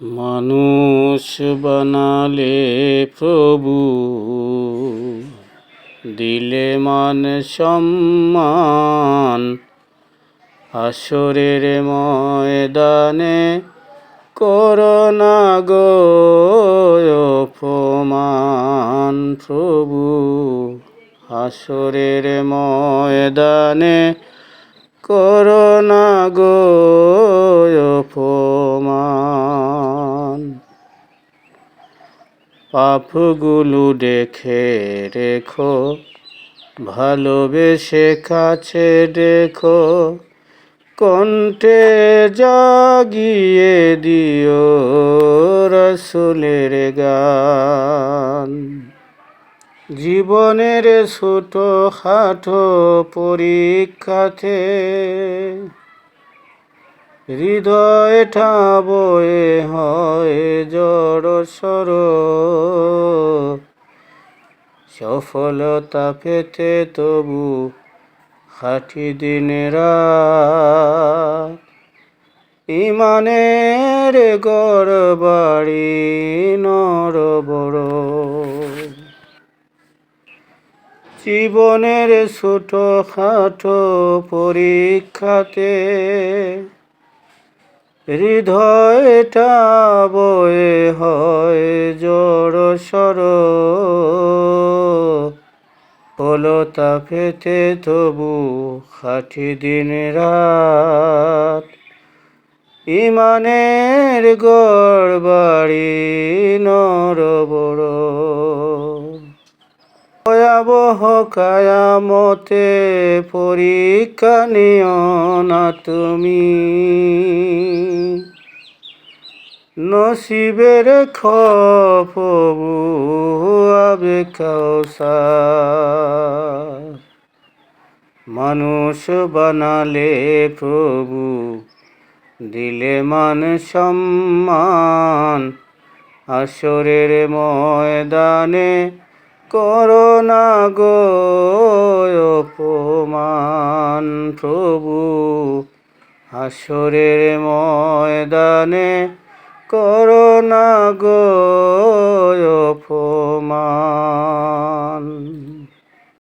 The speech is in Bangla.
মানুষ বানালে প্রভু, দিলে মান সম্মান। আসরের ময়দানে করোনা গো অপমান। প্রভু আসরের ময়দানে করোনা গো অপমান। পাপগুলো দেখে রেখো, ভালোবেসে কাছে দেখো, কণ্ঠে জাগিয়ে দিও রসুলের গান। জীবনের ছোট খাটো পরীক্ষাতে হৃদয়টা বয়ে হয় জড় সর সফলতা পেতে তবু খাটি দিনেরা ইমানের গড় বাড়ি নর বড়। জীবনের ছোট খাটো পরীক্ষাতে হৃদয়টা বয়ে হয় জড় সর হলতা পেতে তবু খাটি দিন রাত। ইমানের গড় বাড়ি নর বড়। ভয়াবহ কায়ামতে পরীক্ষা নিও না তুমি। নসিবের খবু আবে মানুষ বানালে প্রভু, দিলে মান সম্মান। আসরের ময়দানে করোনা গো অপমান। প্রভু, আসরের ময়দানে করোনা গো অপমান।